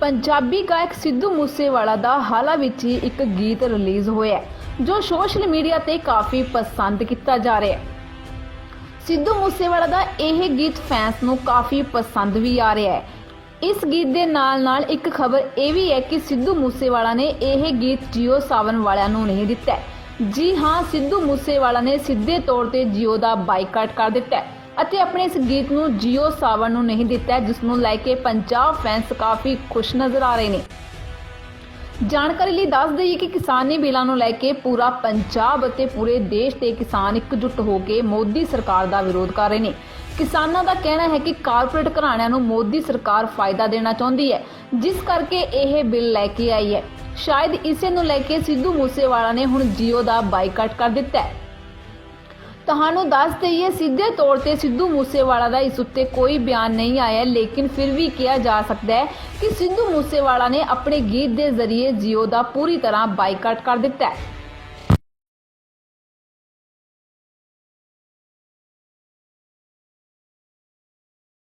ਪੰਜਾਬੀ ਗਾਇਕ ਸਿੱਧੂ ਮੂਸੇਵਾਲਾ ਦਾ ਹਾਲਾ ਵਿੱਚ ਹੀ ਇੱਕ ਗੀਤ ਰਿਲੀਜ਼ ਹੋਇਆ ਜੋ ਸੋਸ਼ਲ ਮੀਡੀਆ ਤੇ ਕਾਫੀ ਪਸੰਦ ਕੀਤਾ ਜਾ ਰਿਹਾ ਹੈ। ਸਿੱਧੂ ਮੂਸੇਵਾਲਾ ਦਾ ਇਹ ਗੀਤ ਫੈਨਸ ਨੂੰ ਕਾਫੀ ਪਸੰਦ ਵੀ ਆ ਰਿਹਾ ਹੈ। ਇਸ ਗੀਤ ਦੇ ਨਾਲ-ਨਾਲ ਇੱਕ ਖਬਰ ਇਹ ਵੀ ਹੈ ਕਿ ਸਿੱਧੂ ਮੂਸੇਵਾਲਾ ਨੇ ਇਹ ਗੀਤ ਜੀਓ ਸਾਵਨ ਵਾਲਿਆਂ ਨੂੰ ਨਹੀਂ ਦਿੱਤਾ ਜੀ ਹਾਂ, ਸਿੱਧੂ ਮੂਸੇਵਾਲਾ ਨੇ ਸਿੱਧੇ ਤੌਰ ਤੇ ਜੀਓ ਦਾ ਬਾਈਕਾਟ ਕਰ ਦਿੱਤਾ ਹੈ। ਅਤੇ ਆਪਣੇ ਇਸ ਗੀਤ ਨੂੰ ਜੀਓ ਸਾਵਨ ਨੂੰ ਨਹੀਂ ਦਿੱਤਾ ਜਿਸ ਨੂੰ ਲੈ ਕੇ ਪੰਜਾਬ ਫੈਨਸ ਕਾਫੀ ਖੁਸ਼ ਨਜ਼ਰ ਆ ਰਹੇ ਨੇ। ਜਾਣਕਾਰੀ ਲਈ ਦੱਸ ਦਈਏ ਕਿ ਕਿਸਾਨੀ ਬਿੱਲਾਂ ਨੂੰ ਲੈ ਕੇ ਪੂਰਾ ਪੰਜਾਬ ਅਤੇ ਪੂਰੇ ਦੇਸ਼ ਦੇ ਕਿਸਾਨ ਇਕਜੁੱਟ ਹੋ ਕੇ ਮੋਦੀ ਸਰਕਾਰ ਦਾ ਵਿਰੋਧ ਕਰ ਰਹੇ ਨੇ। ਕਿਸਾਨਾਂ ਦਾ ਕਹਿਣਾ ਹੈ ਕਿ ਕਾਰਪੋਰੇਟ ਘਰਾਣਿਆਂ ਨੂੰ ਮੋਦੀ ਸਰਕਾਰ ਫਾਇਦਾ ਦੇਣਾ ਚਾਹੁੰਦੀ ਹੈ, ਜਿਸ ਕਰਕੇ ਇਹ ਬਿੱਲ ਲੈ ਕੇ ਆਈ ਹੈ। ਸ਼ਾਇਦ ਇਸੇ ਨੂੰ ਲੈ ਕੇ ਸਿੱਧੂ ਮੂਸੇਵਾਲਾ ਨੇ ਹੁਣ ਜੀਓ ਦਾ ਬਾਈਕਾਟ ਕਰ ਦਿੱਤਾ ਹੈ। ਤੁਹਾਨੂੰ ਦੱਸ ਦਈਏ, ਸਿੱਧੇ ਤੌਰ ਤੇ ਸਿੱਧੂ ਮੂਸੇਵਾਲਾ ਦਾ ਇਸ ਉੱਤੇ ਕੋਈ ਬਿਆਨ ਨਹੀਂ ਆਇਆ, ਲੇਕਿਨ ਫਿਰ ਵੀ ਕਿਹਾ ਜਾ ਸਕਦਾ ਹੈ ਕਿ ਸਿੱਧੂ ਮੂਸੇਵਾਲਾ ਨੇ ਆਪਣੇ ਗੀਤ ਦੇ ਜ਼ਰੀਏ ਜੀਓ ਦਾ ਪੂਰੀ ਤਰ੍ਹਾਂ ਬਾਈਕਾਟ ਕਰ ਦਿੱਤਾ ਹੈ।